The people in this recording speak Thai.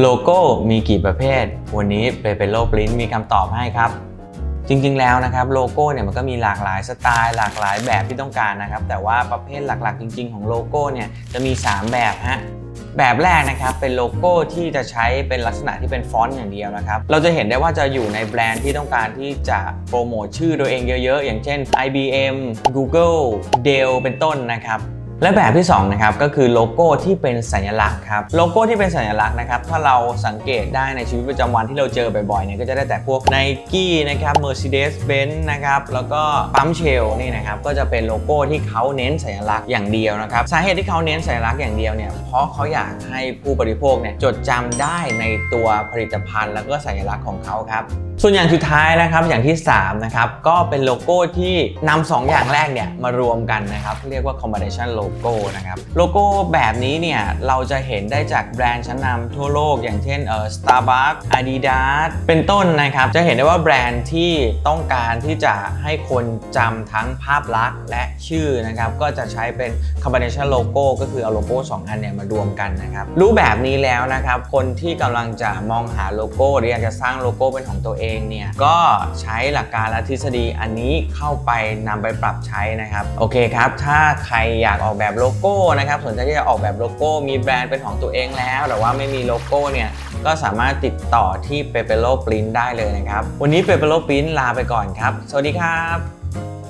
โลโก้มีกี่ประเภท วันนี้เปเปโลปริ้นมีคำตอบให้ครับ จริงๆแล้วนะครับโลโก้เนี่ยมันก็มีหลากหลายสไตล์หลากหลายแบบที่ต้องการนะครับ แต่ว่าประเภทหลักๆ จริง ๆ ของโลโก้เนี่ยจะมี 3 แบบฮะแบบแรกนะครับเป็นโลโก้ที่จะใช้เป็นลักษณะที่เป็นฟอนต์อย่างเดียวนะครับ เราจะเห็นได้ว่าจะอยู่ในแบรนด์ที่ต้องการที่จะโปรโมทชื่อตัวเองเยอะๆ อย่างเช่น IBM Google Dell เป็นต้นนะครับ และแบบที่2นะครับก็คือโลโก้ที่เป็นสัญลักษณ์ครับโลโก้ที่เป็นสัญลักษณ์นะครับถ้าเราสังเกตได้ในชีวิตประจำวันที่เราเจอบ่อยๆเนี่ยก็จะได้แต่พวก Nike นะครับ Mercedes-Benz นะครับแล้วก็ปั๊มเชลนี่นะครับก็จะเป็นโลโก้ที่เขาเน้นสัญลักษณ์อย่างเดียวนะครับสาเหตุที่เขาเน้นสัญลักษณ์อย่างเดียวเนี่ยเพราะเขาอยากให้ผู้บริโภคเนี่ยจดจำได้ในตัวผลิตภัณฑ์ แล้วก็สัญลักษณ์ของเขาครับ ส่วนอย่างสุดท้ายนะครับอย่างที่3นะครับก็เป็นโลโก้ที่นำสองอย่างแรกเนี่ยมารวมกันนะครับเรียกว่า combination logo นะครับโลโก้แบบนี้เนี่ยเราจะเห็นได้จากแบรนด์ชั้นนำทั่วโลก อย่างเช่นเอ่อ Starbucks Adidas เป็นต้นนะครับจะเห็นได้ว่าแบรนด์ที่ต้องการที่จะให้คนจำทั้งภาพลักษณ์และชื่อนะครับก็จะใช้เป็น combination logo ก็คือเอาโลโก้สองอันเนี่ยมารวมกันนะครับรู้แบบนี้แล้วนะครับคนที่กำลังจะมองหาโลโก้หรืออยากจะสร้างโลโก้เป็นของตัวเองเนี่ยก็ใช้หลักการและทฤษฎีอันนี้เข้าไปนำไปปรับใช้นะครับโอเคครับ ถ้าใครอยากออกแบบโลโก้นะครับสนใจที่จะออกแบบโลโก้ มีแบรนด์เป็นของตัวเองแล้ว แต่ว่าไม่มีโลโก้เนี่ยก็สามารถติดต่อที่เปเปโลปรินได้เลยนะครับ วันนี้เปเปโลปรินลาไปก่อนครับ สวัสดีครับ